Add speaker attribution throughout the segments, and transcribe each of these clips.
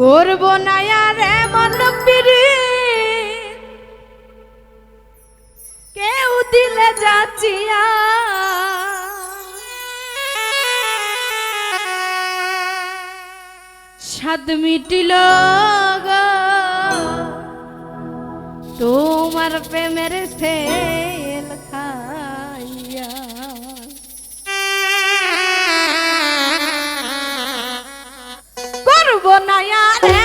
Speaker 1: করব না রে এমন পিড়ি। কেউ দিলে যাচিয়া। স্বাদ মিটিল তোমার প্রেমের সে নাই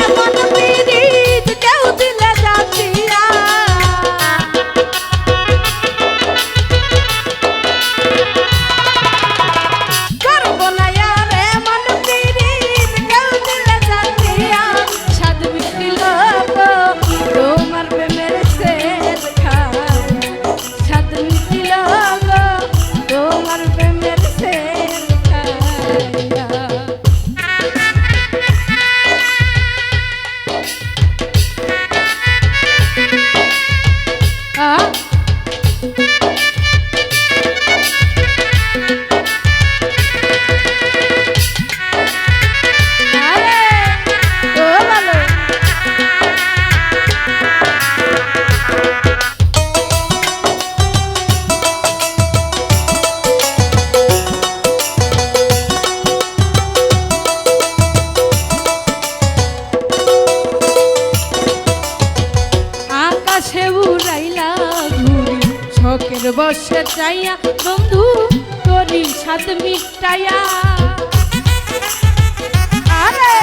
Speaker 1: প্রাণটা চাইয়া বন্ধু তোরই সাত মিটাইয়া। আরে!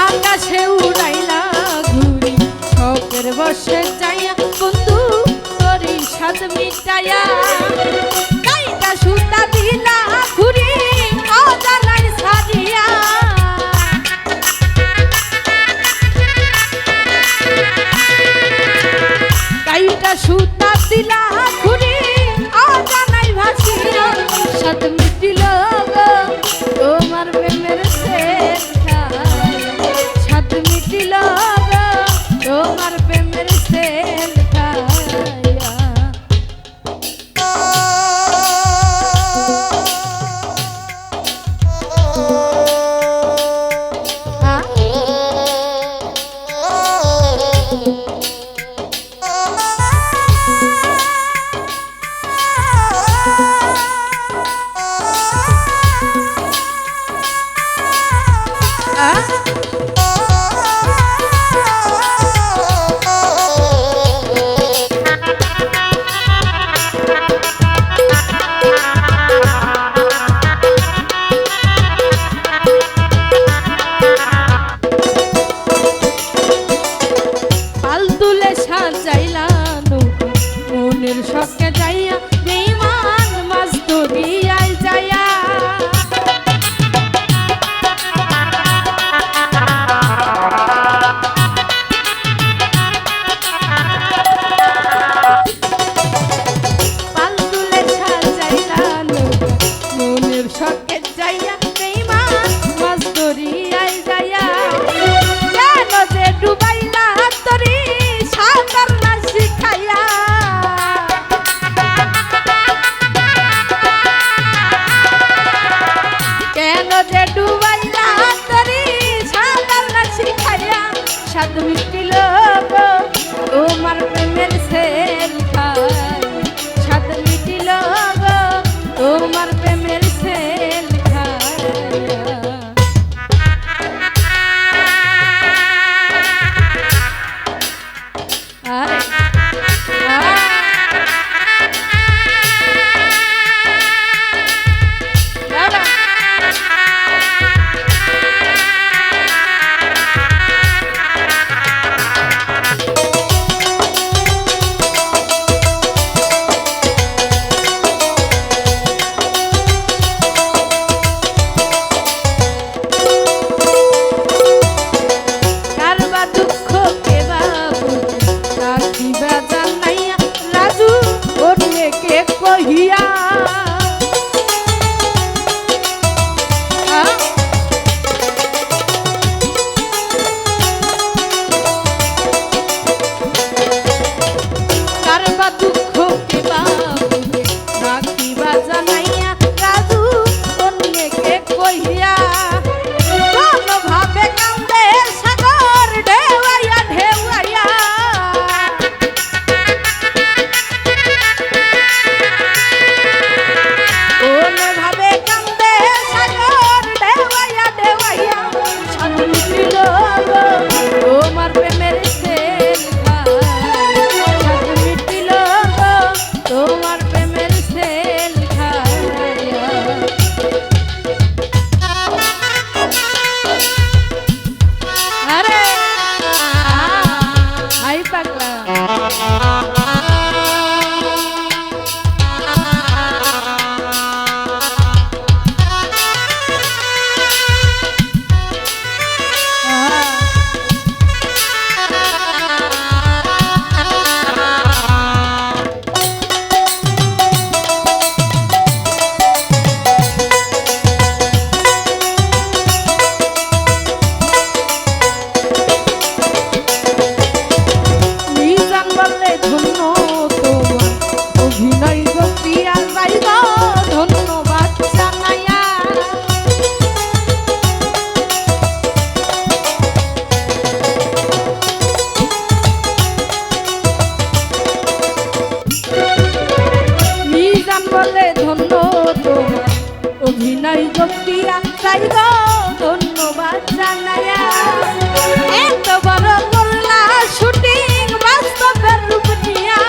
Speaker 1: আকাশে উড়াইলা ঘুরি শখের বসে চাইয়া বন্ধু তোরই সাত মিটাইয়া। সাদা সুতা দিলা ঘুরে অজানাই ভাসিয়া সাত মিটিল সাধু মিষ্টি জানাই জপিয়া তাই গো ধন্যবাদ জানায়া এত বড় করলা শুটিং বাস্তবের রূপ নিয়া।